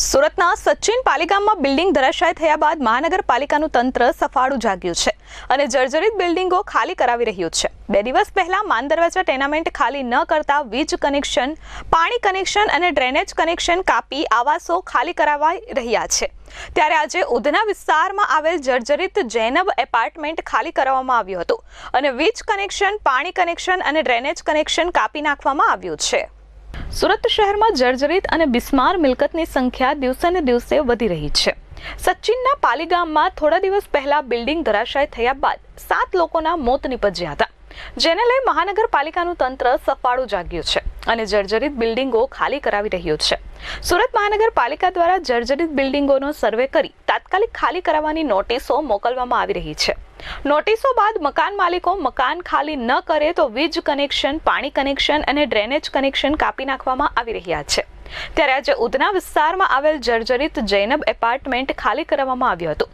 સુરતના સચિન પાલિકામાં બિલ્ડિંગ ધરાશાય થયા બાદ મહાનગરપાલિકાનું તંત્ર સફાળું જાગ્યું છે અને જર્જરિત બિલ્ડિંગો ખાલી કરાવી રહ્યું છે. બે દિવસ પહેલા માન દરવાજા ટેનામેન્ટ ખાલી ન કરતા વીજ કનેક્શન, પાણી કનેક્શન અને ડ્રેનેજ કનેક્શન કાપી આવાસો ખાલી કરાવાઈ રહ્યા છે. ત્યારે આજે ઉધના વિસ્તારમાં આવેલ જર્જરિત જૈનબ એપાર્ટમેન્ટ ખાલી કરવામાં આવ્યું હતું અને વીજ કનેક્શન, પાણી કનેક્શન અને ડ્રેનેજ કનેક્શન કાપી નાખવામાં આવ્યું છે. સુરત શહેરમાં જર્જરિત અને બિસ્માર મિલકતની સંખ્યા દિવસે ને દિવસે વધી રહી છે. સચિનના પાલીગામમાં થોડા દિવસ પહેલા બિલ્ડિંગ ધરાશાય થયા બાદ સાત લોકોના મોત નિપજ્યા હતા. જેને લઈ મહાનગરપાલિકાનું તંત્ર સફાળું જાગ્યું છે અને જર્જરિત બિલ્ડિંગો ખાલી કરાવી રહ્યું છે. સુરત મહાનગરપાલિકા દ્વારા જર્જરિત બિલ્ડિંગોનો સર્વે કરી તાત્કાલિક ખાલી કરાવવાની નોટિસો મોકલવામાં આવી રહી છે. નોટિસો બાદ મકાન માલિકો મકાન ખાલી ન કરે તો વીજ કનેક્શન, પાણી કનેક્શન અને ડ્રેનેજ કનેક્શન કાપી નાખવામાં આવી રહ્યા છે. ત્યારે આજે ઉધના વિસ્તારમાં આવેલ જર્જરિત જૈનબ એપાર્ટમેન્ટ ખાલી કરાવવામાં આવ્યું હતું.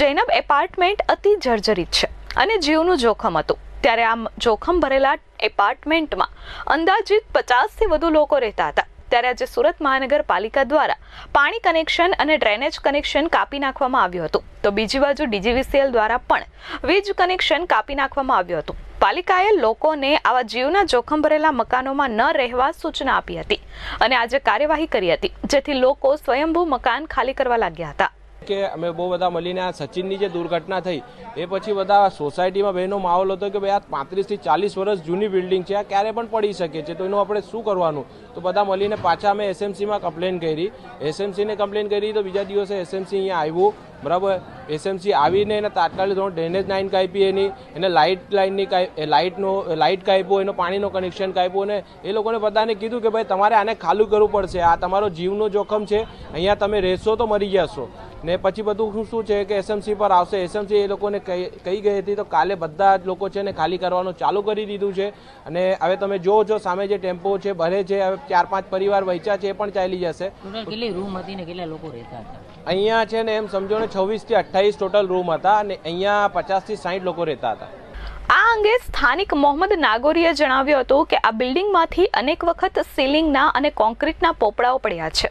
જૈનબ એપાર્ટમેન્ટ અતિ જર્જરિત છે અને જીવનું જોખમ હતું. ત્યારે આ જોખમ ભરેલા એપાર્ટમેન્ટમાં અંદાજિત પચાસથી વધુ લોકો રહેતા હતા. ત્યારે આજે સુરત મહાનગરપાલિકા દ્વારા પાણી કનેક્શન અને ડ્રેનેજ કનેક્શન કાપી નાખવામાં આવ્યું હતું. તો બીજી બાજુ ડીજીવીસીએલ દ્વારા પણ વીજ કનેક્શન કાપી નાખવામાં આવ્યું હતું. પાલિકાએ લોકોને આવા જીવના જોખમ ભરેલા મકાનોમાં ન રહેવા સૂચના આપી હતી અને આજે કાર્યવાહી કરી હતી, જેથી લોકો સ્વયંભૂ મકાન ખાલી કરવા લાગ્યા હતા. કે અમે બહુ બધા મળીને આ સચિનની જે દુર્ઘટના થઈ, એ પછી બધા સોસાયટીમાં બહેનો માહોલ હતો કે ભાઈ આ પાંત્રીસથી ચાલીસ વર્ષ જૂની બિલ્ડિંગ છે, આ ક્યારે પણ પડી શકે છે, તો એનું આપણે શું કરવાનું? તો બધા મળીને પાછા અમે એસએમસીમાં કમ્પ્લેન કરી. એસએમસીને કમ્પ્લેન કરી તો બીજા દિવસે એસએમસી અહીંયા આવ્યું. બરાબર? એસએમસી આવીને એને તાત્કાલિક ધોરણ ડ્રેનેજ લાઇન કાપી એની, એને લાઇટ લાઇનની લાઇટનો લાઇટ કાપ્યો, એનો પાણીનો કનેક્શન કાપ્યું અને એ લોકોને બધાને કીધું કે ભાઈ તમારે આને ખાલું કરવું પડશે. આ તમારો જીવનો જોખમ છે. અહીંયા તમે રહેશો તો મરી જશો. ને પછી બધું શું શું છે કે એસએમસી પર આવશે. એસએમસી એ લોકોને કહી કહી ગઈ હતી તો કાલે બધા જ લોકો છે ને ખાલી કરવાનું ચાલુ કરી દીધું છે. અને હવે તમે જોવો છો સામે જે ટેમ્પો છે ભરે છે હવે ચાર પાંચ પરિવાર વહેંચ્યા છે એ પણ ચાલી જશે. કેટલી રૂમ હતી ને કેટલા લોકો રહેતા હતા? અહીંયા છે ને એમ સમજો ને છવ્વીસથી અઠ્ઠાવીસ ટોટલ રૂમ હતા અને અહીંયા પચાસથી સાઠ લોકો રહેતા હતા. આ અંગે સ્થાનિક મોહમ્મદ નાગોરીએ જણાવ્યું હતું કે આ બિલ્ડિંગમાંથી અનેક વખત સીલિંગના અને કોન્ક્રીટના પોપડાઓ પડ્યા છે.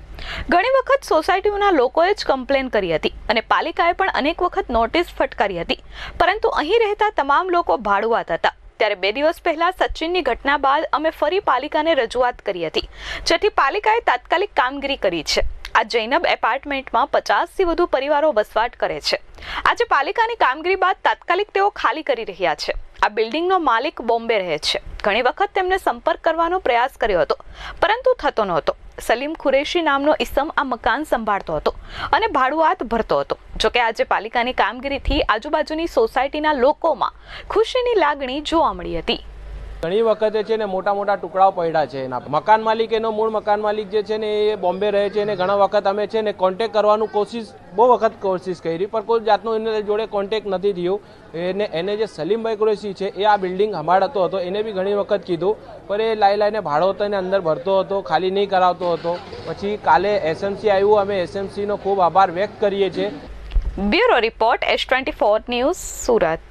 ઘણી વખત સોસાયટીઓના લોકોએ જ કમ્પ્લેન કરી હતી અને પાલિકાએ પણ અનેક વખત નોટિસ ફટકારી હતી. પરંતુ અહીં રહેતા તમામ લોકો ભાડુઆત હતા. ત્યારે બે દિવસ પહેલા સચિનની ઘટના બાદ અમે ફરી પાલિકાને રજૂઆત કરી હતી. જેથી પાલિકાએ તાત્કાલિક કામગીરી કરી છે. આ જૈનબ એપાર્ટમેન્ટમાં પચાસથી વધુ પરિવારો વસવાટ કરે છે. આજે પાલિકાની કામગીરી બાદ તાત્કાલિક તેઓ ખાલી કરી રહ્યા છે. આ બિલ્ડિંગનો માલિક બોમ્બે રહે છે. ઘણી વખત તેમને સંપર્ક કરવાનો પ્રયાસ કર્યો હતો, પરંતુ થતો નહોતો. સલીમ ખુરેશી નામનો ઇસમ આ મકાન સંભાળતો હતો અને ભાડુઆત ભરતો હતો. જોકે આજે પાલિકાની કામગીરીથી આજુબાજુની સોસાયટીના લોકોમાં ખુશીની લાગણી જોવા મળી હતી. ઘણી વખતે છે ને મોટા મોટા ટુકડાઓ પડ્યા છે એના મકાન માલિક, એનો મૂળ મકાન માલિક જે છે ને એ બોમ્બે રહે છે અને ઘણા વખત અમે છે ને કોન્ટેક કરવાનું કોશિશ, બહુ વખત કોશિશ કરી, પણ કોઈ જાતનું એને જોડે કોન્ટેક નથી થયું. એને એને જે સલીમભાઈ કુરેશી છે, એ આ બિલ્ડિંગ સંભાળતો હતો, એને બી ઘણી વખત કીધું, પણ એ લાઈ લાઈને ભાડો હતો એને અંદર ભરતો હતો, ખાલી નહીં કરાવતો હતો. પછી કાલે એસએમસી આવ્યું, અમે એસએમસીનો ખૂબ આભાર વ્યક્ત કરીએ છીએ. Bureau report S twenty four news Surat.